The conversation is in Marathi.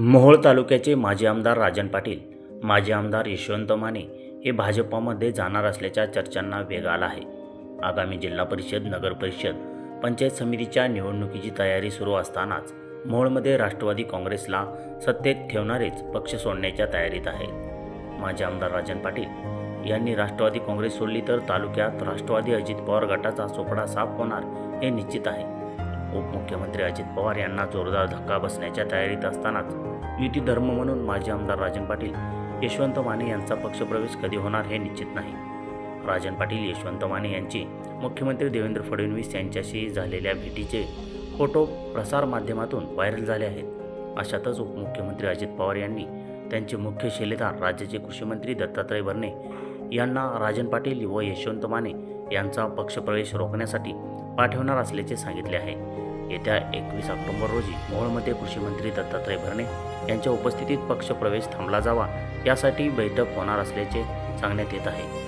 मोहोळ तालुक्याचे माजी आमदार राजन पाटील माजी आमदार यशवंत माने हे भाजपामध्ये जाणार असल्याच्या चर्चांना वेग आला आहे. आगामी जिल्हा परिषद नगर परिषद पंचायत समितीच्या निवडणुकीची तयारी सुरू असतानाच मोहोळमध्ये राष्ट्रवादी काँग्रेसला सत्तेत ठेवणारेच पक्ष सोडण्याच्या तयारीत आहेत. माजी आमदार राजन पाटील यांनी राष्ट्रवादी काँग्रेस सोडली तर तालुक्यात राष्ट्रवादी अजित पवार गटाचा चोपडा साफ होणार हे निश्चित आहे. उपमुख्यमंत्री अजित पवार यांना जोरदार धक्का बसण्याच्या तयारीत असतानाच युती धर्म म्हणून माजी आमदार राजन पाटील यशवंत माने यांचा पक्षप्रवेश कधी होणार हे निश्चित नाही. राजन पाटील यशवंत माने यांची मुख्यमंत्री देवेंद्र फडणवीस यांच्याशी झालेल्या भेटीचे फोटो प्रसारमाध्यमातून व्हायरल झाले आहेत. अशातच उपमुख्यमंत्री अजित पवार यांनी त्यांचे मुख्य शिलेदार राज्याचे कृषीमंत्री दत्तात्रय भरणे यांना राजन पाटील व यशवंत माने यांचा पक्षप्रवेश रोखण्यासाठी पाठवणार असल्याचे सांगितले आहे. येत्या एकवीस ऑक्टोबर रोजी मोहोळमध्ये कृषीमंत्री दत्तात्रय भरणे यांच्या उपस्थितीत पक्षप्रवेश थांबला जावा यासाठी बैठक होणार असल्याचे सांगण्यात येत आहे.